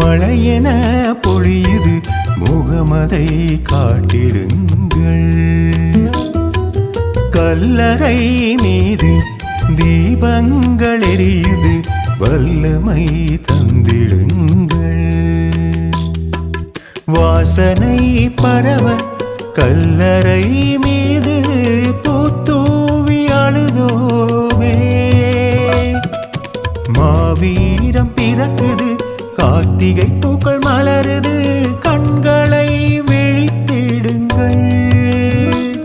மழையென பொழியுது முகமதை காட்டிடுங்கள். கல்லறை மீது தீபங்கள் எரியுது வல்லமை தந்திடுங்கள். வாசனை பரவ கல்லறை மீது தூத்தூவி அழுதோவே மாவீரம் பிறக்குது கார்த்திகை பூக்கள் மலருது கண்களை விழித்திடுங்கள்.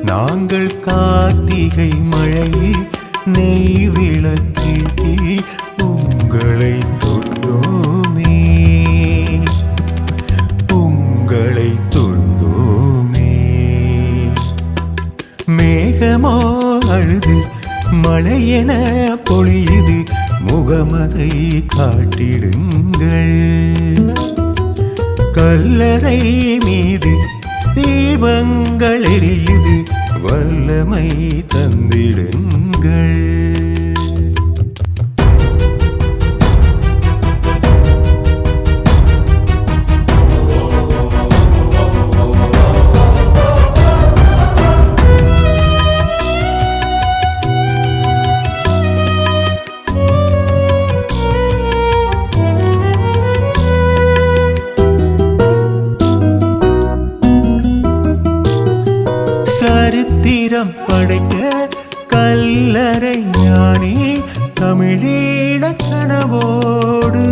நாங்கள் கார்த்திகை மழையில் நெய் விளக்கீட்டி உங்களை தொழுதோமே உங்களை தொழுதோமே மேகமோ அழுது மழையென பொழியுது முகமதை காட்டிடுங்கள். கல்லறை மீது தீபங்கள் எரியுது. வல்லமை தந்திடுங்கள். உறவோடு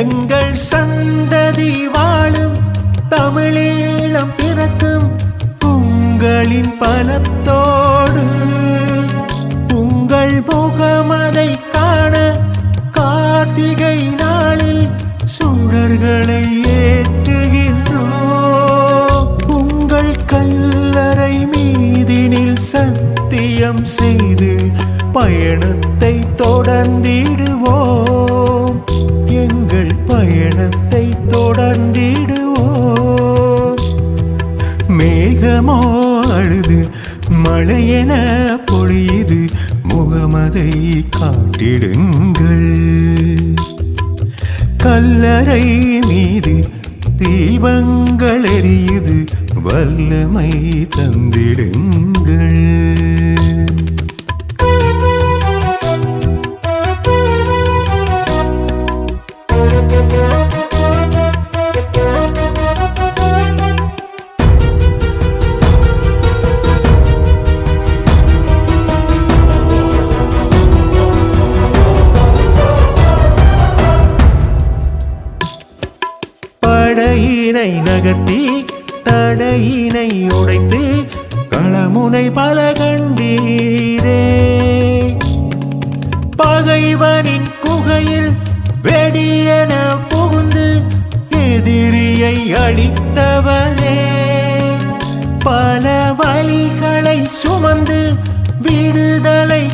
எங்கள் சந்ததி வாழும் தமிழீழம் பிறக்கும் உங்களின் பலத்தோடு உங்கள் முகமதை காண கார்த்திகை நாளில் சுடர்களை ஏற்றுகின்றோம். உங்கள் கல்லறை மீதினில் சத்தியம் செய் பயணத்தை தொடர்ந்திடுவோம். எங்கள் பயணத்தை தொடர்ந்திடுவோம். மேகமோ அழுது மழையென பொழியுது முகமதை காட்டிடுங்கள். கல்லறை மீது தீபங்கள் எரியுது வல்லமை தந்திடுங்கள். தடையினை நகர்த்தி தடையினை உடைத்து களமுனை பல கண்டீரே. பகைவனின் குகையில் வெடியென புகுந்து எதிரியை அழித்தவரே பல வழிகளை சுமந்து விடுதலை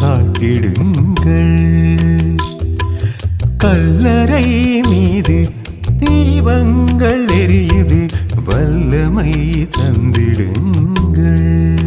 காட்டிடுங்கள். கல்லறை மீது தீபங்கள் எரியுது. வல்லமை தந்திடுங்கள்.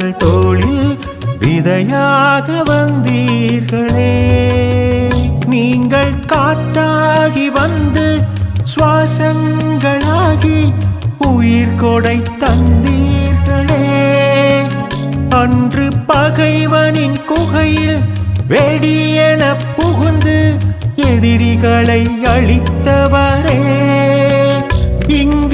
எங்கள் தோளில் விதையாக வந்தீர்களே. நீங்கள் காற்றாகி வந்து சுவாசங்களாகி உயிர் கொடை தந்தீர்களே. அன்று பகைவனின் குகையில் வெடியென புகுந்து எதிரிகளை அழித்தவரே. இங்கு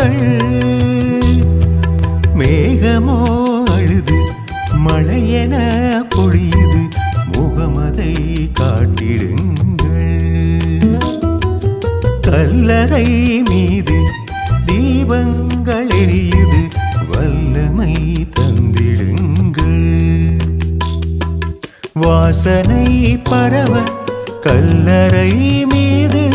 கண்கள் மேகமோ அழுது மழையென பொழியுது முகமதை காட்டிடுங்கள். கல்லறை மீது தீபங்கள் எரியுது வல்லமை தந்திடுங்கள். வாசனை பரவ கல்லறை மீது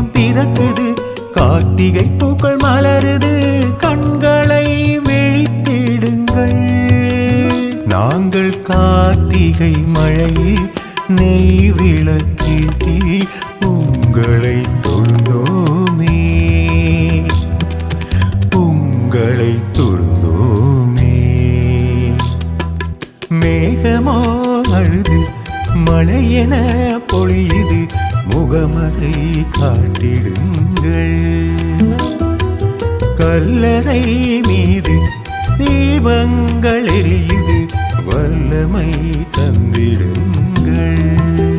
மாவீரம் பிறக்குது. கார்த்திகை பூக்கள் மலருது. கண்களை விழித்திடுங்கள் நாங்கள் கார்த்திகை மழையில் நெய் விளக்கீட்டி உங்களை தொழுதோமே. உங்களை தொழுதோமே. மேகமோ அழுது மழையென பொழியுது. முகமதை காட்டிடுங்கள். கல்லறை மீது தீபங்கள் எரியுது. வல்லமை தந்திடுங்கள்.